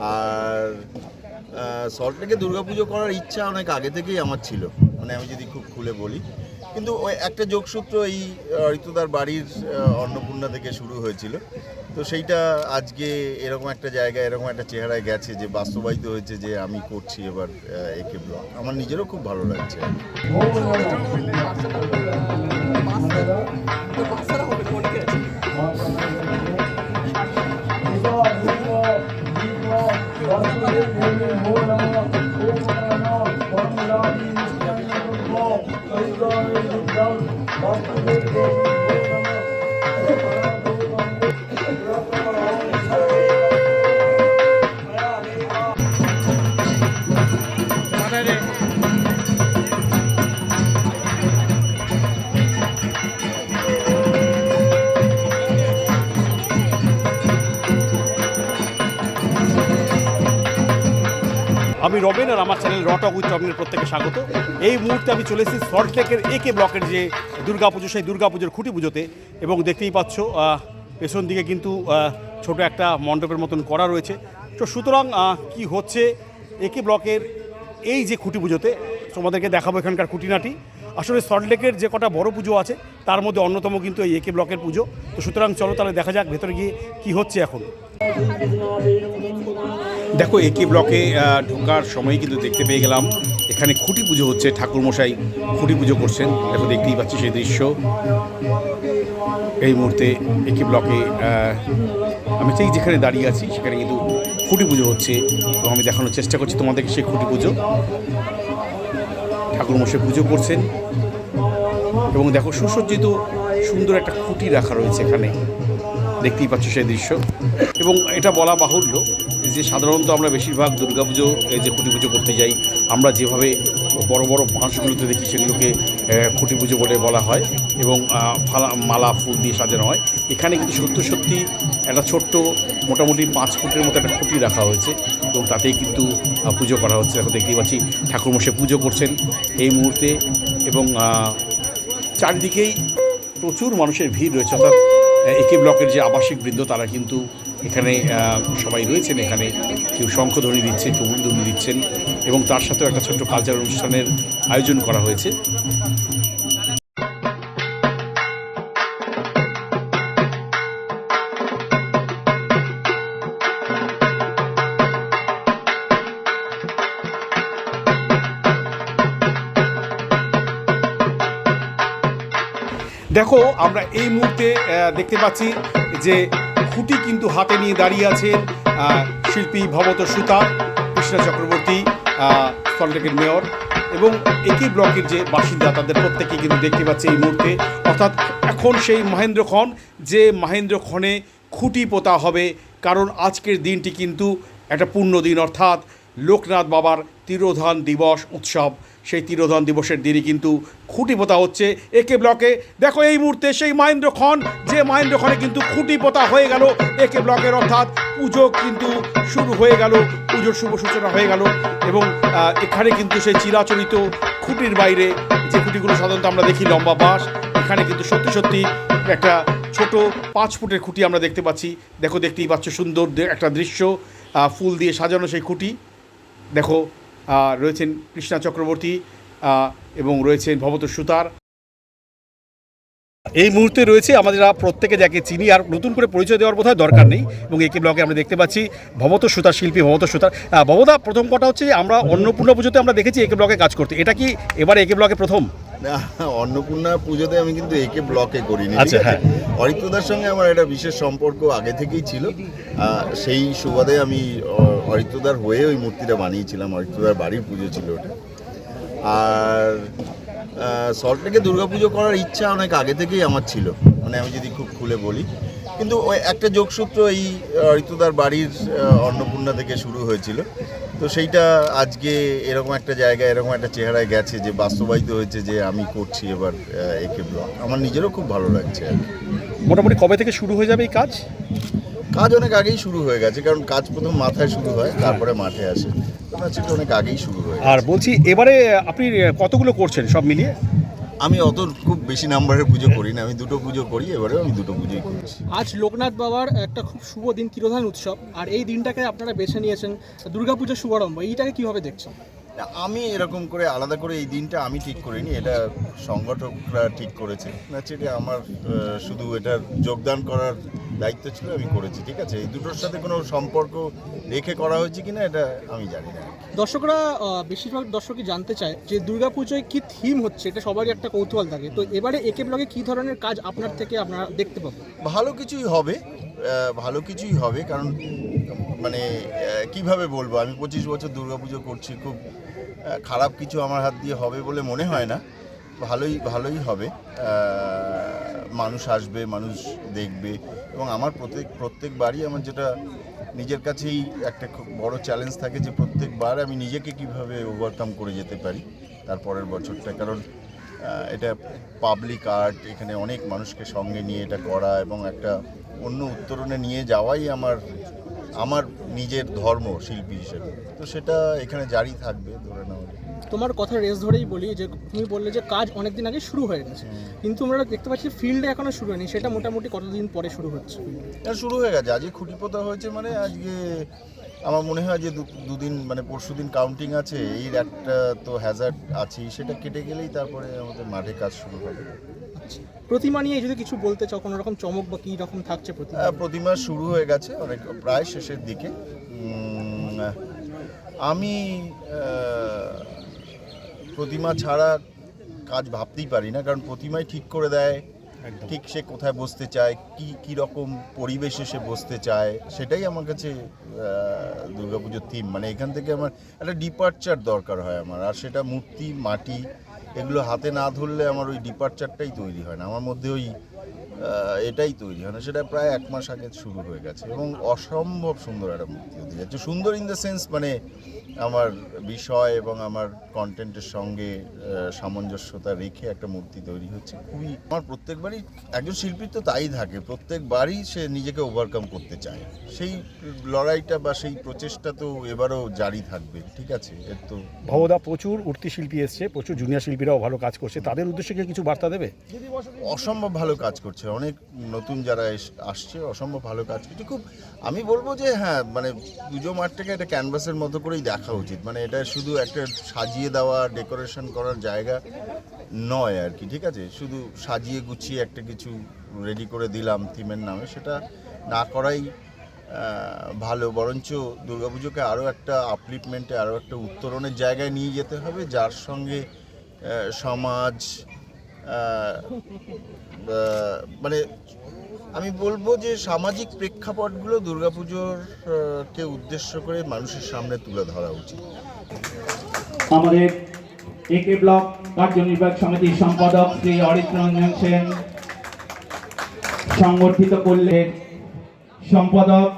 আর সল্টলেকে দুর্গাপুজো করার ইচ্ছা অনেক আগে থেকেই আমার ছিল। মানে আমি যদি খুব খুলে বলি। কিন্তু ওই একটা যোগসূত্র এই ঋতুদার বাড়ির অন্নপূর্ণা থেকে শুরু হয়েছিল। তো সেইটা আজকে এরকম একটা জায়গায়, এরকম একটা চেহারায় গেছে যে বাস্তবায়িত হয়েছে যে আমি করছি এবার একে ব্লগ আমার নিজেরও খুব ভালো লাগছে। আমি রবেন আর আমার চ্যানেল রটক উইথ রবিনের প্রত্যেকে স্বাগত। এই মুহূর্তে আমি চলে এসেছি সল্টলেকের একে ব্লকের যে দুর্গাপুজো, সেই দুর্গাপুজোর খুঁটি পুজোতে। এবং দেখতেই পাচ্ছ পেছন দিকে কিন্তু ছোট একটা মণ্ডপের মতন করা রয়েছে। তো সুতরাং কি হচ্ছে একে ব্লকের এই যে খুঁটি পুজোতে, তোমাদেরকে দেখাবো এখানকার খুঁটিনাটি। আসলে সল্টলেকের যে কটা বড় পুজো আছে, তার মধ্যে অন্যতম কিন্তু এই একে ব্লকের পুজো। তো সুতরাং চলো তাহলে দেখা যাক, ভেতরে গিয়ে কি হচ্ছে এখন। দেখো একে ব্লকে ঢোকার সময় কিন্তু দেখতে পেয়ে গেলাম। এখানে খুঁটি পুজো হচ্ছে, ঠাকুরমশাই খুঁটি পুজো করছেন। দেখো, দেখতেই পাচ্ছি সেই দৃশ্য। এই মুহূর্তে একে ব্লকে আমি ঠিক যেখানে দাঁড়িয়ে আছি, সেখানে কিন্তু খুঁটি পুজো হচ্ছে। এবং আমি দেখানোর চেষ্টা করছি তোমাদেরকে সেই খুঁটি পুজো। ঠাকুরমশাই পুজো করছেন। এবং দেখো, সুসজ্জিত সুন্দর একটা খুঁটি রাখা রয়েছে এখানে। দেখতেই পাচ্ছ সেই দৃশ্য। এবং এটা বলা বাহুল্য যে সাধারণত আমরা বেশিরভাগ দুর্গাপুজো, এই যে খুঁটি পুজো করতে যাই, আমরা যেভাবে বড় বড় বাঁশগুলোতে দেখি সেগুলোকে খুঁটি পুজো বলে বলা হয় এবং ফালা, মালা, ফুল দিয়ে সাজানো হয়। এখানে কিন্তু সত্যি সত্যি একটা ছোট্ট, মোটামুটি পাঁচ ফুটের মতো একটা খুঁটি রাখা হয়েছে এবং তাতেই কিন্তু পুজো করা হচ্ছে। এখন দেখতেই পাচ্ছি ঠাকুরমশাই পুজো করছেন এই মুহূর্তে এবং চারদিকেই প্রচুর মানুষের ভিড় রয়েছে। অর্থাৎ একে ব্লকের যে আবাসিক বৃন্দ, তারা কিন্তু এখানে সবাই রয়েছেন এখানে। কেউ শঙ্খধ্বনি দিচ্ছেন কেউ উলধ্বনি দিচ্ছেন এবং তার সাথেও একটা ছোট্ট কালচার অনুষ্ঠানের আয়োজন করা হয়েছে। দেখো আমরা এই মুহূর্তে দেখতে পাচ্ছি যে খুঁটি কিন্তু হাতে নিয়ে দাঁড়িয়ে আছেন শিল্পী ভবত সুতা কৃষ্ণা চক্রবর্তী আহ, সল্টলেকের মেয়র এবং একই ব্লকের যে বাসিন্দা তাদের প্রত্যেকে কিন্তু দেখতে পাচ্ছি এই মুহূর্তে। অর্থাৎ এখন সেই মহেন্দ্র খন যে মহেন্দ্র খনে খুঁটি পোতা হবে কারণ আজকের দিনটি কিন্তু একটা পূর্ণ দিন। অর্থাৎ লোকনাথ বাবার তিরোধান দিবস উৎসব। সেই তিরোধন দিবসের দিনই কিন্তু খুঁটি পোতা হচ্ছে একে ব্লকে। দেখো এই মুহূর্তে সেই মহেন্দ্র খন যে মহেন্দ্র খনে কিন্তু খুঁটি পোতা হয়ে গেল একে ব্লকের, অর্থাৎ পুজো কিন্তু শুরু হয়ে গেল, পুজোর শুভ সূচনা হয়ে গেল এবং এখানে কিন্তু সেই চিরাচরিত খুঁটির বাইরে যে খুঁটিগুলো সাধারণত আমরা দেখি লম্বা বাঁশ, এখানে কিন্তু সত্যি সত্যি একটা ছোট পাঁচ ফুটের খুঁটি আমরা দেখতে পাচ্ছি। দেখো দেখতেই পাচ্ছ সুন্দর একটা দৃশ্য ফুল দিয়ে সাজানো সেই খুঁটি। দেখো রয়েছেন কৃষ্ণা চক্রবর্তী এবং রয়েছেন ভবত সুতার। এই মুহূর্তে রয়েছে আমাদের প্রত্যেকে যাকে চিনি, আর নতুন করে পরিচয় দেওয়ার বোধহয় দরকার নেই। এবং একে ব্লকে আমরা দেখতে পাচ্ছি ভবত সুতার শিল্পী, ভবত সুতার। ভবদা, প্রথম কথা হচ্ছে আমরা অন্নপূর্ণা পুজোতে আমরা দেখেছি একে ব্লকে কাজ করতে। এটা কি এবারে একে ব্লকে প্রথম? অন্নপূর্ণা পুজোতে আমি কিন্তু একে ব্লকে করিনি আচ্ছা, হ্যাঁ। অরিত্রদার সঙ্গে আমার একটা বিশেষ সম্পর্ক আগে থেকেই ছিল। সেই সুবাদে আমি অরিত্রদার হয়ে ওই মূর্তিটা বানিয়েছিলাম অরিত্রদার বাড়ির পুজো ছিল ওটা। আর সল্টলেকে দুর্গাপুজো করার ইচ্ছা অনেক আগে থেকেই আমার ছিল মানে আমি যদি খুব খুলে বলি। কিন্তু ওই একটা যোগসূত্র এই ঋতুদার বাড়ির অন্নপূর্ণা থেকে শুরু হয়েছিল। তো সেইটা আজকে এরকম একটা জায়গায় এরকম একটা চেহারায় গেছে যে বাস্তবায়িত হয়েছে যে আমি করছি এবার একে ব্লগ আমার নিজেরও খুব ভালো লাগছে আর মোটামুটি কবে থেকে শুরু হয়ে যাবে এই কাজ? কাজ অনেক আগেই শুরু হয়ে গেছে কারণ কাজ প্রথম মাথায় শুরু হয় তারপরে মাঠে আসে। সেটা অনেক আগেই শুরু হয়ে আর বলছি এবারে আপনি কতগুলো করছেন সব মিলিয়ে? আমি অত খুব বেশি নাম্বারের পুজো করি না, আমি দুটো পুজো করি, এবারেও আমি দুটো পুজোই করেছি আজ লোকনাথ বাবার একটা খুব শুভ দিন, তিরোধান উৎসব, আর এই দিনটাকে আপনারা বেছে নিয়েছেন, দুর্গাপুজোর শুভারম্ভ, এইটাকে কীভাবে দেখছেন? আমি এরকম করে আলাদা করে এই দিনটা আমি ঠিক করিনি এটা সংগঠকরা ঠিক করেছে। ন্যাচারালি আমার শুধু এটার যোগদান করার দায়িত্ব ছিল আমি করেছি ঠিক আছে? এই দুটোর সাথে কোনো সম্পর্ক রেখে করা হয়েছে কিনা এটা আমি জানি না। দর্শকরা বেশিরভাগ দর্শকই জানতে চায় যে দুর্গাপুজোয় কি থিম হচ্ছে এটা সবারই একটা কৌতূহল থাকে। তো এবারে একে ব্লগে কি ধরনের কাজ আপনার থেকে আপনারা দেখতে পাবেন? ভালো কিছুই হবে ভালো কিছুই হবে কারণ মানে কীভাবে বলব? আমি পঁচিশ বছর দুর্গাপুজো করছি খুব খারাপ কিছু আমার হাত দিয়ে হবে বলে মনে হয় না। ভালোই ভালোই হবে। মানুষ আসবে, মানুষ দেখবে এবং আমার প্রত্যেক, প্রত্যেকবারই আমার যেটা নিজের কাছেই একটা খুব বড় চ্যালেঞ্জ থাকে যে প্রত্যেকবার আমি নিজেকে কীভাবে ওভারকাম করে যেতে পারি তারপরের বছরটা। কারণ এটা পাবলিক আর্ট এখানে অনেক মানুষকে সঙ্গে নিয়ে এটা করা এবং একটা অন্য উত্তরণে নিয়ে যাওয়াই আমার আমার নিজের ধর্ম শিল্পী হিসেবে। তো সেটা এখানে জারি থাকবে ধরে নেওয়া তোমার কথা রেস ধরেই বলি যে তুমি বললে যে কাজ অনেক দিন আগে শুরু হয়ে গেছে। কিন্তু আমরা দেখতে পাচ্ছি ফিল্ডে এখনও শুরু হয়নি। সেটা মোটামুটি কতদিন পরে শুরু হচ্ছে? এটা শুরু হয়ে গেছে। আজকে খুঁটি পোতা হয়েছে মানে আজকে আমার মনে হয় যে দুদিন মানে পরশু দিন কাউন্টিং আছে। এর একটা তো হ্যাজার্ড আছেই। সেটা কেটে গেলেই তারপরে আমাদের মাঠে কাজ শুরু হবে। আচ্ছা প্রতিমা নিয়ে যদি কিছু বলতে চাও কোনো রকম চমক বা কী রকম থাকছে প্রতিমা প্রতিমা শুরু হয়ে গেছে অনেক প্রায় শেষের দিকে। আমি প্রতিমা ছাড়া কাজ ভাবতেই পারি না কারণ প্রতিমাই ঠিক করে দেয় ঠিক সে কোথায় বসতে চায় কি কি রকম পরিবেশে সে বসতে চায় সেটাই আমার কাছে দুর্গাপুজোর থিম মানে এখান থেকে আমার একটা ডিপার্চার দরকার হয় আমার আর সেটা মূর্তি মাটি এগুলো হাতে না ধরলে আমার ওই ডিপার্চারটাই তৈরি হয় না। আমার মধ্যে ওই এটাই তৈরি হয় না। সেটা প্রায় এক মাস আগে শুরু হয়ে গেছে এবং অসম্ভব সুন্দর একটা মূর্তি যাচ্ছে সুন্দর ইন দ্য সেন্স মানে আমার বিষয় এবং আমার কন্টেন্টের সঙ্গে সামঞ্জস্যতা রেখে একটা মূর্তি তৈরি হচ্ছে। খুবই আমার প্রত্যেকবারই একজন শিল্পীর তো তাই থাকে প্রত্যেকবারই সে নিজেকে ওভারকাম করতে চায়। সেই লড়াইটা বা সেই প্রচেষ্টা তো এবারও জারি থাকবে ঠিক আছে? এর তো ভবদা প্রচুর উঠতি শিল্পী এসছে প্রচুর জুনিয়র শিল্পীরাও ভালো কাজ করছে। তাদের উদ্দেশ্যে কি কিছু বার্তা দেবে? অসম্ভব ভালো কাজ করছে অনেক নতুন যারা এস- আসছে অসম্ভব ভালো কাজ করছে। খুব আমি বলব যে হ্যাঁ মানে পুজো মাঠটাকে একটা ক্যানভাসের মতো করেই দেখা উচিত। মানে এটা শুধু একটা সাজিয়ে দেওয়া, ডেকোরেশন করার জায়গা নয় আর কি, ঠিক আছে? শুধু সাজিয়ে গুছিয়ে একটা কিছু রেডি করে দিলাম থিমের নামে, সেটা না করাই ভালো। বরঞ্চ দুর্গাপুজোকে আরও একটা আপলিপমেন্টে আরও একটা উত্তরণের জায়গায় নিয়ে যেতে হবে, যার সঙ্গে সমাজ মানে আমি বলব যে সামাজিক প্রেক্ষাপটগুলো দুর্গাপুজোর আহ, কে উদ্দেশ্য করে মানুষের সামনে তুলে ধরা উচিত। আমাদের একে ব্লক কার্যনির্বাহক সমিতির সম্পাদক শ্রী অরিত্র রঞ্জন সেন সংগঠিত করলেন সম্পাদক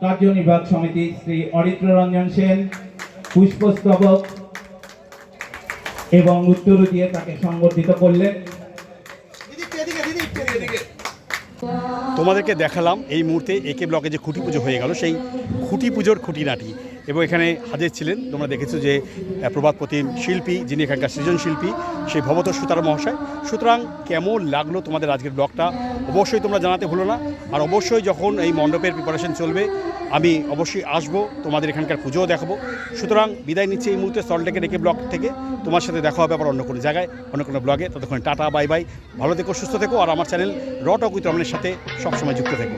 কার্যনির্বাহক সমিতি শ্রী অরিত্র রঞ্জন সেন পুষ্পস্তবক এবং উত্তর দিয়ে তাকে সংগঠিত করলেন। তোমাদেরকে দেখালাম এই মুহূর্তে একে ব্লকে যে খুঁটি পুজো হয়ে গেল, সেই খুঁটি পুজোর খুঁটিনাটি। এবং এখানে হাজির ছিলেন। তোমরা দেখেছ যে প্রবাদ প্রতিম শিল্পী, যিনি এখানকার সৃজনশিল্পী, সেই ভবত সুতার মহাশয়। সুতরাং কেমন লাগল তোমাদের আজকের ব্লগটা? অবশ্যই তোমরা জানাতে ভুলো না। আর অবশ্যই যখন এই মণ্ডপের প্রিপারেশন চলবে, আমি অবশ্যই আসব, তোমাদের এখানকার পুজোও দেখাবো। সুতরাং বিদায় নিচ্ছি এই মুহূর্তে সল্টলেকের একে ব্লগ থেকে। তোমার সাথে দেখা হবে আবার অন্য কোনো জায়গায়, অন্য কোনো ব্লগে। ততক্ষণ টাটা, বাই বাই। ভালো থেকো, সুস্থ থেকো। আর আমার চ্যানেল রট উইথ রমনের সাথে সবসময় যুক্ত থেকো।